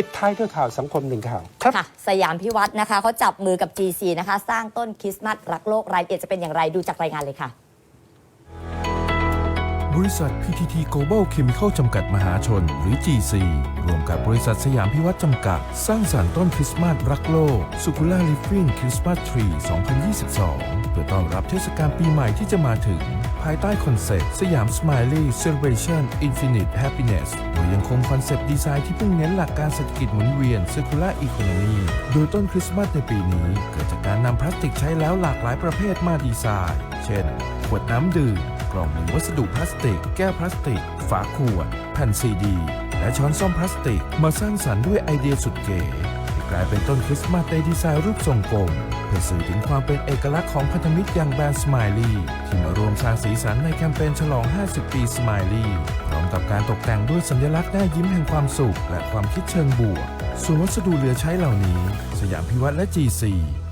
ปิดท้ายด้วยข่าวสังคมหนึ่งข่าว ครับ ค่ะสยามพิวัตรนะคะเขาจับมือกับ GC นะคะ สร้างต้นคริสต์มาสรักโลกรายละเอียดจะเป็นอย่างไรดูจากรายงานเลยค่ะ บริษัท PTT Global Chemical จำกัดมหาชน หรือ GC รวมกับบริษัทสยามพิวัตรจำกัด สร้างสรรค์ต้นคริสต์มาสรักโลก s u c u l a Living Christmas Tree 2022 เพื่อต้อนรับเทศกาลปีใหม่ที่จะมาถึง ภายใต้คอนเซ็ปต์สยาม Smiley Celebration Infinite Happiness โดยยังคงคอนเซ็ปต์ดีไซน์ที่พุ่งเน้นหลักการเศรษฐกิจหมุนเวียน Circular Economy โดยต้นคริสต์มาสในปีนี้ เกิดจากการนำพลาสติกใช้แล้วหลากหลายประเภทมาดีไซน์ เช่น ขวดน้ำดื่ม กล่องหนึ่งวัสดุพลาสติก แก้วพลาสติก ฝาขวด แผ่นซีดี และช้อนส้อมพลาสติก มาสร้างสรรค์ด้วยไอเดียสุดเก๋ที่กลายเป็นต้นคริสต์มาสในดีไซน์รูปทรงกลมเพื่อสื่อถึงความเป็นเอกลักษณ์ของพันธมิตรอย่างแบรนด์สไมลี่ที่มารวมสร้างสีสันในแคมเปญฉลอง 50 ปีสไมลี่พร้อมกับการตกแต่งด้วยสัญลักษณ์หน้ายิ้มแห่งความสุข และความคิดเชิงบวกส่วนวัสดุเหลือใช้เหล่านี้ สยามพิวัตรและ GC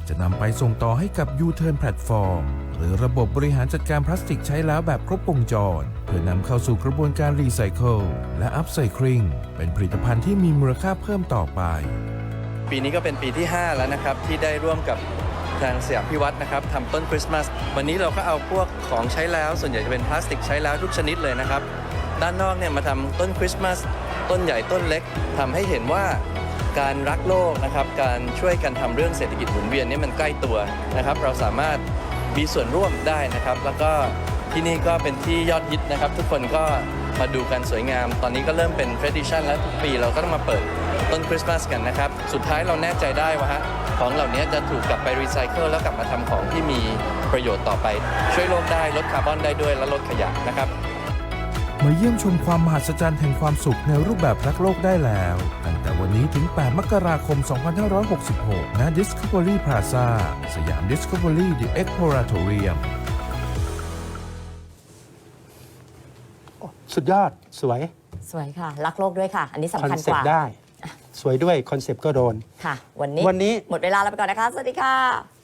จะนำไปส่งต่อให้กับ U-Turn Platform หรือระบบบริหารจัดการพลาสติกใช้แล้วแบบครบวงจร เพื่อนำเข้าสู่กระบวนการรีไซเคิลและอัพไซคลิงเป็นผลิตภัณฑ์ที่มีมูลค่าเพิ่มต่อไป ปีนี้ก็เป็นปีที่ 5 แล้วนะครับ ที่ได้ร่วมกับทางสยามพิวัตรนะครับทำต้นคริสต์มาสวันนี้เราก็เอาพวกของใช้แล้ว ส่วนใหญ่จะเป็นพลาสติกใช้แล้วทุกชนิดเลยนะครับ ด้านนอกเนี่ยมาทำต้นคริสต์มาสต้นใหญ่ต้นเล็กทำให้เห็นว่าการรักโลกนะครับ การช่วยกันทำเรื่องเศรษฐกิจหมุนเวียนนี่มันใกล้ตัวนะครับ เราสามารถ มีส่วนร่วมได้นะครับ แล้วก็ที่นี่ก็เป็นที่ยอดฮิตนะครับ ทุกคนก็มาดูกันสวยงาม ตอนนี้ก็เริ่มเป็น tradition แล้วทุกปีเราก็ต้องมาเปิดต้นคริสต์มาสกันนะครับ สุดท้ายเราแน่ใจได้ว่าฮะของเหล่านี้จะถูกกลับไปรีไซเคิลแล้วกลับมาทำของที่มีประโยชน์ต่อไป ช่วยโลกได้ลดคาร์บอนได้ด้วยและลดขยะนะครับ มาเยี่ยมชมความมหัศจรรย์แห่งความสุขในรูปแบบรักโลกได้แล้ว ตั้งแต่วันนี้ถึง 8 มกราคม 2566 ณ Discovery Plaza สยาม Discovery The Exploratorium สุดยอดสวยสวยค่ะ รักโลกด้วยค่ะ อันนี้คสำอนคัญเซ็กปว่าต์ได้ สวยด้วยคอนเซ็ปต์ก็โดน ค่ะ วันนี้วันนี้ หมดเวลาแล้วไปก่อนนะคะ สวัสดีค่ะ